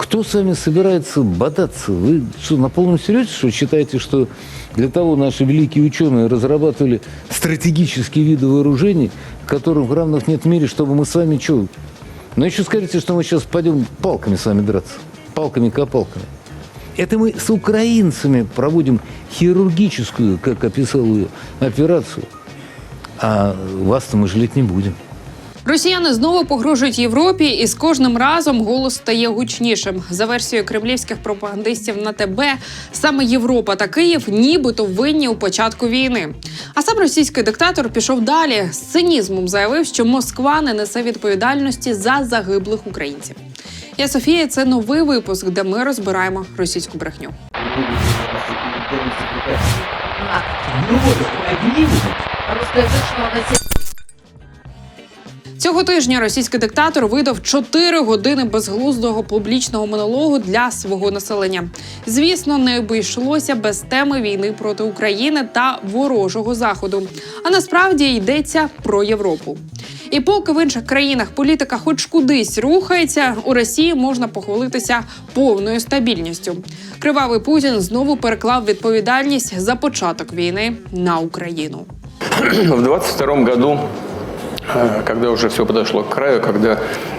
Кто с вами собирается бодаться? Вы что, на полном серьезе что считаете, что для того наши великие ученые разрабатывали стратегические виды вооружений, которых равных нет в мире, чтобы мы с вами что? Но еще скажете, что мы сейчас пойдем палками с вами драться. Палками-копалками. Это мы с украинцами проводим хирургическую, как описал ее, операцию. А вас-то мы жалеть не будем. Росіяни знову погрожують Європі, і з кожним разом голос стає гучнішим. За версією кремлівських пропагандистів на ТБ, саме Європа та Київ нібито винні у початку війни. А сам російський диктатор пішов далі з цинізмом заявив, що Москва не несе відповідальності за загиблих українців. Я Софія. Це новий випуск, де ми розбираємо російську брехню. Цього тижня російський диктатор видав 4 години безглуздого публічного монологу для свого населення. Звісно, не обійшлося без теми війни проти України та ворожого заходу. А насправді йдеться про Європу. І поки в інших країнах політика хоч кудись рухається, у Росії можна похвалитися повною стабільністю. Кривавий Путін знову переклав відповідальність за початок війни на Україну. В 22 году, когда уже все подошло к краю, когда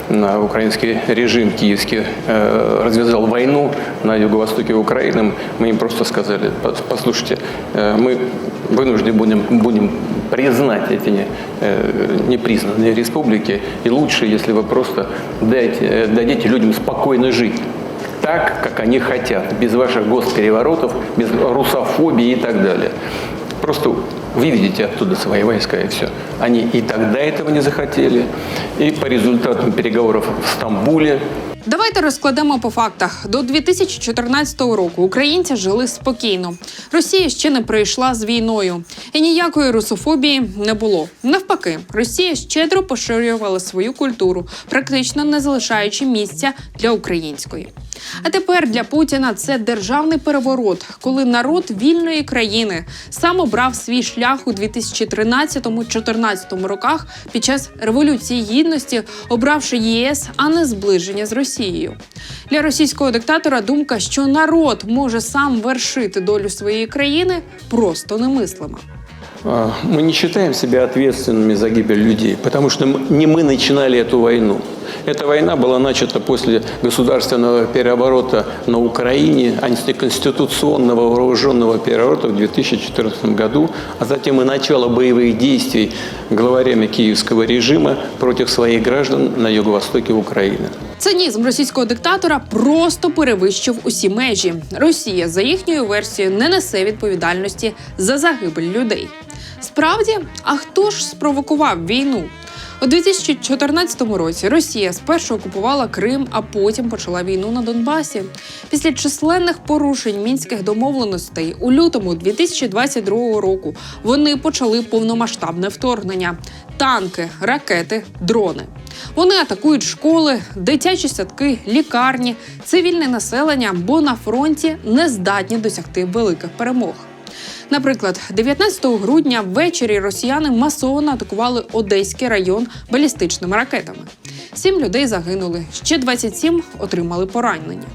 э, украинский режим киевский э, развязал войну на юго-востоке Украины, мы им просто сказали, «Пос- послушайте, э, мы вынуждены будем, будем признать эти не- э, непризнанные республики, и лучше, если вы просто дайте, э, дадите людям спокойно жить так, как они хотят, без ваших госпереворотов, без русофобии и так далее. Просто выведите оттуда свои войска и все. Они и тогда этого не захотели, и по результатам переговоров в Стамбуле Давайте розкладемо по фактах. До 2014 року українці жили спокійно. Росія ще не прийшла з війною, і ніякої русофобії не було. Навпаки, Росія щедро поширювала свою культуру, практично не залишаючи місця для української. А тепер для Путіна це державний переворот, коли народ вільної країни сам обрав свій шлях у 2013-2014 роках під час революції гідності, обравши ЄС, а не зближення з Росією. Для російського диктатора думка, що народ може сам вершити долю своєї країни, просто немислима. А, Мы не считаем себя ответственными за гибель людей, потому что м- не мы начинали эту войну. Эта война была начата после государственного переворота на Украине, антиконституционного вооруженного переворота в 2014 году, а затем и начало боевых действий главарями киевского режима против своих граждан на юго-востоке Украины. Цинізм російського диктатора просто перевищив усі межі. Росія, за їхньою версією, не несе відповідальності за загибель людей. Справді, а хто ж спровокував війну? У 2014 році Росія спершу окупувала Крим, а потім почала війну на Донбасі. Після численних порушень мінських домовленостей у лютому 2022 року вони почали повномасштабне вторгнення: танки, ракети, дрони. Вони атакують школи, дитячі садки, лікарні, цивільне населення, бо на фронті не здатні досягти великих перемог. Наприклад, 19 грудня ввечері росіяни масово атакували Одеський район балістичними ракетами. Сім людей загинули, ще 27 отримали поранення.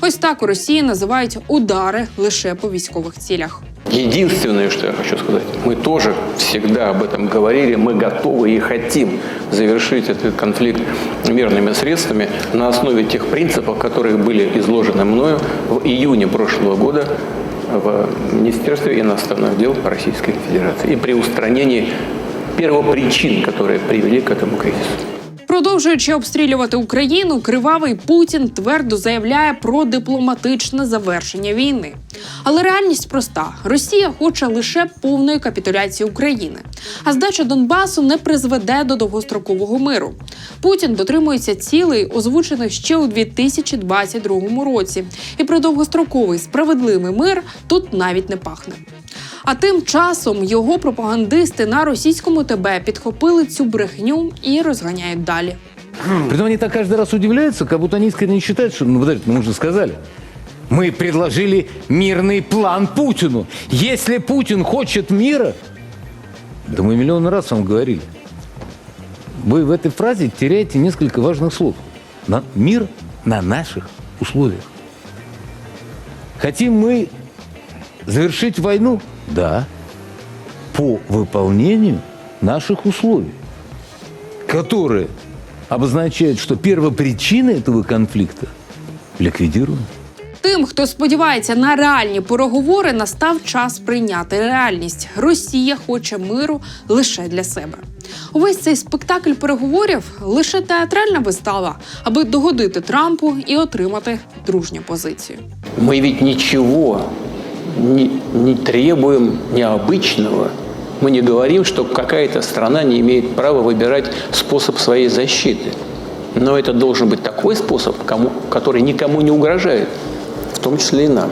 Ось так у Росії називають удари лише по військових цілях. Единственное, что я хочу сказать, мы тоже всегда об этом говорили, мы готовы и хотим завершить этот конфликт мирными средствами на основе тех принципов, которые были изложены мною в июне прошлого года в Министерстве иностранных дел Российской Федерации и при устранении первопричин, которые привели к этому кризису. Продовжуючи обстрілювати Україну, кривавий Путін твердо заявляє про дипломатичне завершення війни. Але реальність проста: Росія хоче лише повної капітуляції України, а здача Донбасу не призведе до довгострокового миру. Путін дотримується цілей, озвучених ще у 2022 році, і про довгостроковий справедливий мир тут навіть не пахне. А тим часом його пропагандисти на російському ТБ підхопили цю брехню і розганяють далі. Притом они так каждый раз удивляются, как будто они искренне считают, что, ну, подождите, мы уже сказали. Мы предложили мирный план Путину. Если Путин хочет мира, да мы миллион раз вам говорили. Вы в этой фразе теряете несколько важных слов. На, мир на наших условиях. Хотим мы завершить войну? Да. По выполнению наших условий, которые обозначают, что первопричина этого конфликта ликвидирована. Тим, хто сподівається на реальні переговори, настав час прийняти реальність. Росія хоче миру лише для себе. Увесь цей спектакль переговорів лише театральна вистава, аби догодити Трампу і отримати дружню позицію. Мы ведь ничего не, не требуем необычного. Мы не говорим, что какая-то страна не имеет права выбирать способ своей защиты. Но это должен быть такой способ, кому, который никому не угрожает, в том числе и нам.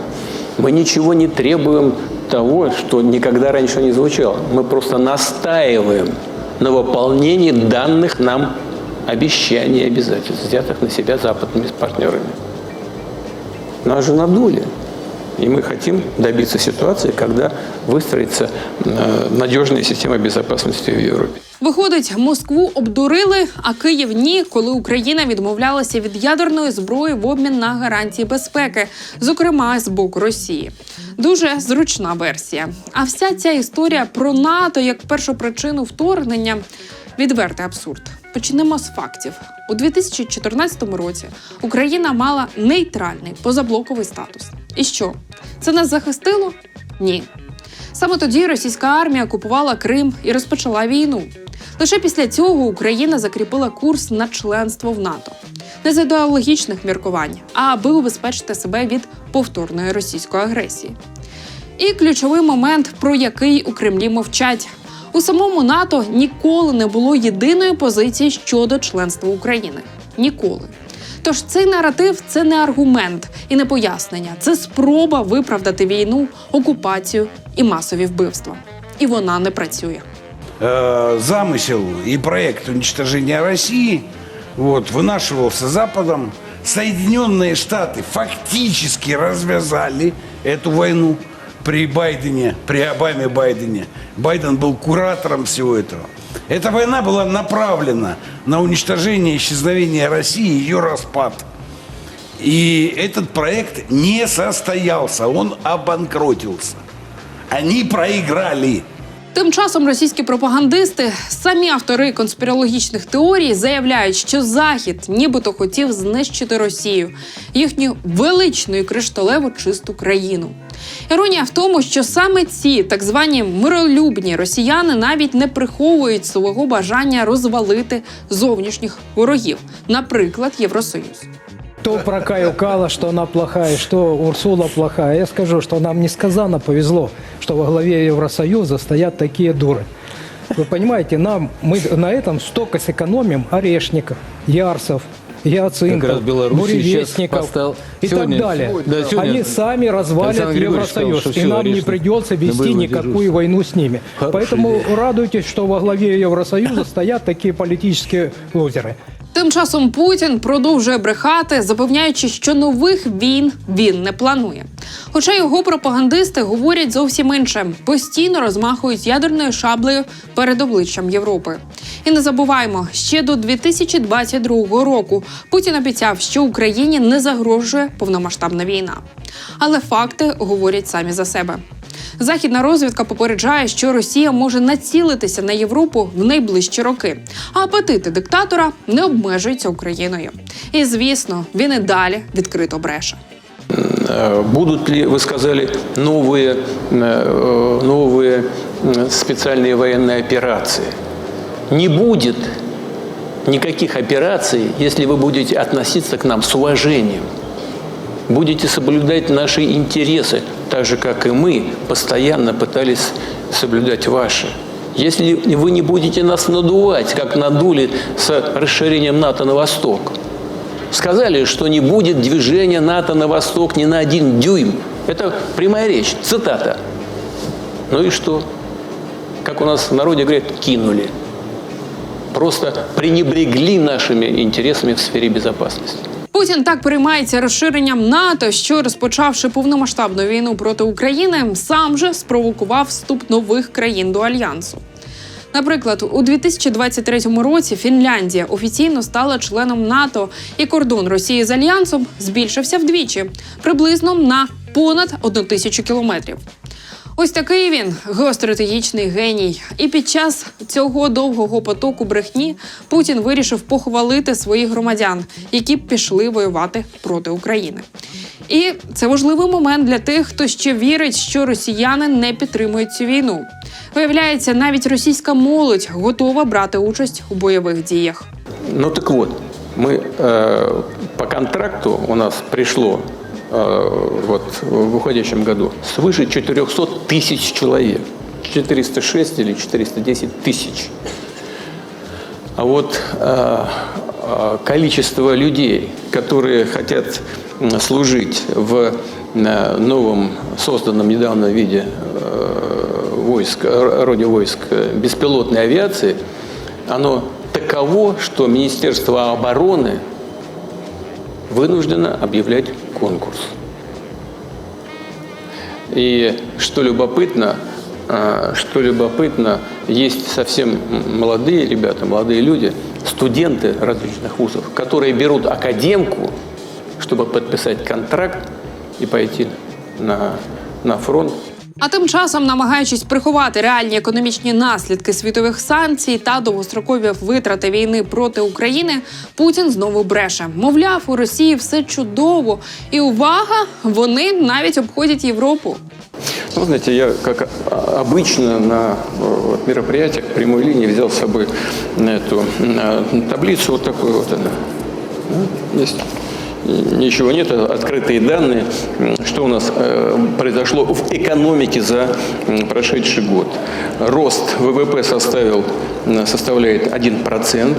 Мы ничего не требуем того, что никогда раньше не звучало. Мы просто настаиваем на выполнении данных нам обещаний и обязательств, взятых на себя западными партнерами. Нас же надули. И мы хотим добиться ситуации, когда выстроится э, надежная система безопасности в Европе. Виходить, Москву обдурили, а Київ ні, коли Україна відмовлялася від ядерної зброї в обмін на гарантії безпеки, зокрема з боку Росії. Дуже зручна версія. А вся ця історія про НАТО як першу причину вторгнення відвертий абсурд. Почнемо з фактів. У 2014 році Україна мала нейтральний позаблоковий статус. І що? Це нас захистило? Ні. Саме тоді російська армія окупувала Крим і розпочала війну. Лише після цього Україна закріпила курс на членство в НАТО не з ідеологічних міркувань, а аби убезпечити себе від повторної російської агресії. І ключовий момент, про який у Кремлі мовчать. У самому НАТО ніколи не було єдиної позиції щодо членства України. Ніколи. Тож цей наратив це не аргумент і не пояснення, це спроба виправдати війну, окупацію і масові вбивства. І вона не працює. э, замысел и проект уничтожения России вот, вынашивался Западом. Соединенные Штаты фактически развязали эту войну При Байдене, при Обаме Байдене. Байден был куратором всего этого. Эта война была направлена на уничтожение исчезновение России ее распад. И этот проект не состоялся, он обанкротился. Они проиграли. Тим часом російські пропагандисти, самі автори конспірологічних теорій, заявляють, що Захід нібито хотів знищити Росію, їхню величну і кришталево чисту країну. Іронія в тому, що саме ці так звані миролюбні росіяни навіть не приховують свого бажання розвалити зовнішніх ворогів, наприклад, Євросоюз. Кто про Каю Кала, что она плохая, что Урсула плохая. Я скажу, что нам несказанно повезло, что во главе Евросоюза стоят такие дуры. Вы понимаете, нам мы на этом столько сэкономим орешников, ярсов, Белоруссия буревестников поставил- и сегодня- так далее. да, сегодня Они сами развалят сказал, Евросоюз, что и нам не придется вести никакую войну с ними. Хорошая Поэтому идея. радуйтесь, что во главе Евросоюза стоят такие политические лузеры. Тим часом Путін продовжує брехати, запевняючи, що нових війн він не планує. Хоча його пропагандисти говорять зовсім інше, постійно розмахують ядерною шаблею перед обличчям Європи. І не забуваємо, ще до 2022 року Путін обіцяв, що Україні не загрожує повномасштабна війна. Але факти говорять самі за себе. Західна розвідка попереджає, що Росія може націлитися на Європу в найближчі роки, а апетити диктатора не обмежуються Україною. І звісно, він і далі відкрито бреше. Э, Будут ли, вы сказали, новые, э, новые э, специальные военные операции? Не будет никаких операций, если вы будете относиться к нам с уважением. Будете соблюдать наши интересы, так же, как и мы постоянно пытались соблюдать ваши. Если вы не будете нас надувать, как надули с расширением НАТО на восток, сказали, что не будет движения НАТО на восток ни на один дюйм. Это прямая речь, цитата. Ну и что? Как у нас в народе говорят, кинули. Просто пренебрегли нашими интересами в сфере безопасности. Путін так переймається розширенням НАТО, що розпочавши повномасштабну війну проти України, сам же спровокував вступ нових країн до альянсу. Наприклад, у 2023 році Фінляндія офіційно стала членом НАТО, і кордон Росії з альянсом збільшився вдвічі, приблизно на понад одну тисячу кілометрів. Ось такий він геостратегічний геній. І під час цього довгого потоку брехні Путін вирішив похвалити своїх громадян, які б пішли воювати проти України. І це важливий момент для тих, хто ще вірить, що росіяни не підтримують цю війну. Виявляється, навіть російська молодь готова брати участь у бойових діях. Ну так вот, мы э, по контракту у нас пришло э, вот в уходящем году свыше 400 тысяч человек. 406 или 410 тысяч. А вот э, э, количество людей, которые хотят служить в э, новом созданном недавно виде э, войск, роде войск э, беспилотной авиации, оно таково, что Министерство обороны вынуждено объявлять конкурс. И что любопытно, а, что любопытно, есть совсем молодые ребята, молодые люди, студенты различных вузов, которые берут академку, чтобы подписать контракт и пойти на, на фронт А тим часом, намагаючись приховати реальні економічні наслідки світових санкцій та довгострокові витрати війни проти України, Путін знову бреше. Мовляв, у Росії все чудово, і увага, вони навіть обходять Європу. Ну, знаете, я, как а, обычно на э, вот, мероприятиях прямой линии взял с собой эту э, таблицу, вот такую вот она. Ну, Есть Ничего нет, открытые данные, что у нас э, произошло в экономике за прошедший год. Рост ВВП составил, м, составляет 1%,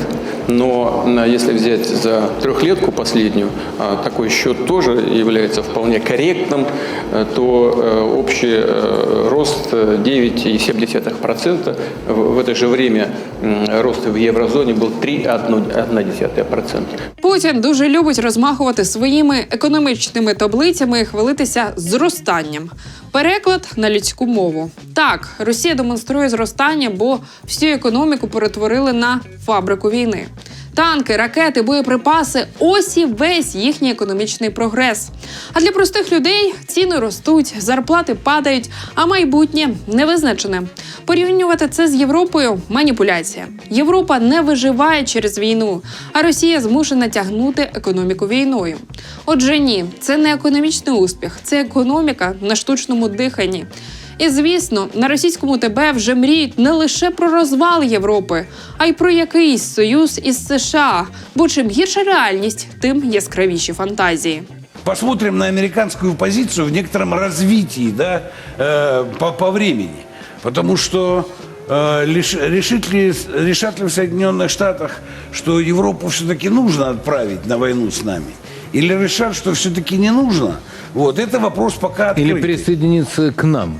но м, если взять за трехлетку последнюю, а такой счет тоже является вполне корректным, э, то э, общий э, рост э, 9,7%. В это же время рост в еврозоне был 3,1%. Путін дуже любить розмахувати своїми економічними таблицями хвалитися зростанням. Переклад на людську мову. Так, Росія демонструє зростання, бо всю економіку перетворили на фабрику війни. Танки, ракети, боєприпаси ось і весь їхній економічний прогрес. А для простих людей ціни ростуть, зарплати падають, а майбутнє не визначене. Порівнювати це з Європою маніпуляція. Європа не виживає через війну, а Росія змушена тягнути економіку війною. Отже, ні, це не економічний успіх, це економіка на штучному диханні. І звісно, на російському ТБ вже мріють не лише про розвал Європи, а й про якийсь союз із США. Бо чим гірша реальність, тим яскравіші фантазії. Посмотрим на американскую позицию в некотором развитии, да, э, по, по времени. Потому что э, лиш- решит ли, решат ли в Соединенных Штатах, что Европу все-таки нужно отправить на войну с нами? Или решат, что все-таки не нужно? Вот, это вопрос пока Или открытый. присоединиться к нам.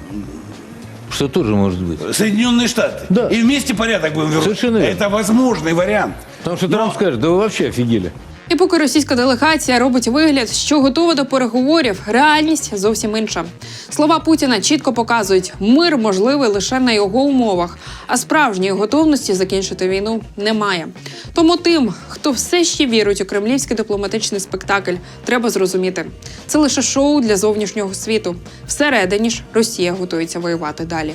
Что тоже может быть. Соединенные Штаты. Да. И вместе порядок будем вернуть. Совершенно верно. Это возможный вариант. Потому что Но- Трамп скажет, да вы вообще офигели. І поки російська делегація робить вигляд, що готова до переговорів, реальність зовсім інша. Слова Путіна чітко показують, мир можливий лише на його умовах, а справжньої готовності закінчити війну немає. Тому тим, хто все ще вірить у кремлівський дипломатичний спектакль, треба зрозуміти, це лише шоу для зовнішнього світу. Всередині ж Росія готується воювати далі.